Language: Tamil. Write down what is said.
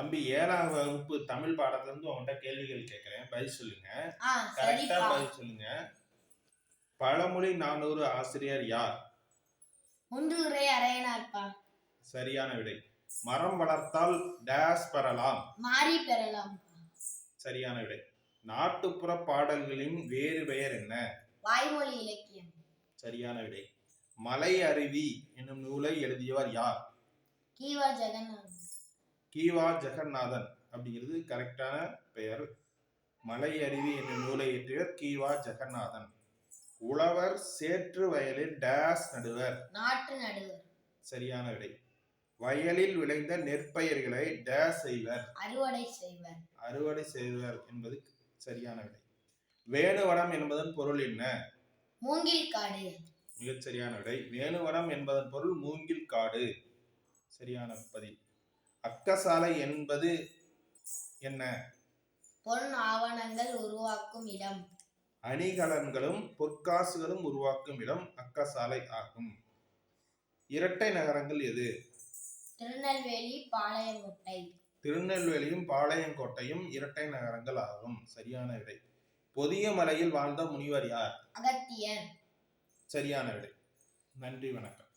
தம்பி ஏழாம் வகுப்பு தமிழ் பாடத்துல இருந்து உங்கள்கிட்ட கேள்விகள் கேட்கிறேன் பதில் சொல்லுங்க. கரெக்டா பதில் சொல்லுங்க. பழமொழி நானூறு ஆசிரியர் யார்? முன்றுரை அரையனார்ப்பா. சரியான விடை. மரம் வளர்த்தால் டேஸ் பெறலாம். மாறி பெறலாம் சரியான விடை. நாட்டுப்புற பாடல்களின் வேறு பெயர் என்ன? வாய்மொழி இலக்கியம். சரியான விடை. மலை அருவி என்னும் நூலை எழுதியவர் யார்? கீவா ஜெகநாத் கீவா ஜெகநாதன் அப்படிங்கிறது கரெக்டான பெயர். மலை அருவி என்னும் நூலை இயற்றியவர் கீவா ஜெகநாதன். உழவர் சேற்று வயலில் டேஸ் நடுவர். நாட்டு நடுவர். சரியான விடை. வயலில் விளைந்த நெற்பயிர்களை டேஸ் செய்வர். அறுவடை செய்வர். அறுவடை செய்வர் என்பது சரியான விடை. வேணுவனம் என்பதன் பொருள் என்ன? மூங்கில் காடு. மிகச் சரியான விடை வேணுவனம் என்பதன் பொருள் மூங்கில் காடு. சரியான பதில். அக்கசாலை என்பது என்ன? பொன் ஆவணங்கள் உருவாக்கும் இடம். அணிகலன்களும் பொற்காசுகளும் உருவாக்கும் இடம் அக்கசாலை ஆகும். இரட்டை நகரங்கள் எது? திருநெல்வேலி பாளையங்கோட்டை. திருநெல்வேலியும் பாளையங்கோட்டையும் இரட்டை நகரங்கள் ஆகும். சரியான விடை. பொதிய மலையில் வாழ்ந்த முனிவர் யார்? அகத்தியர். சரியான விடை. நன்றி வணக்கம்.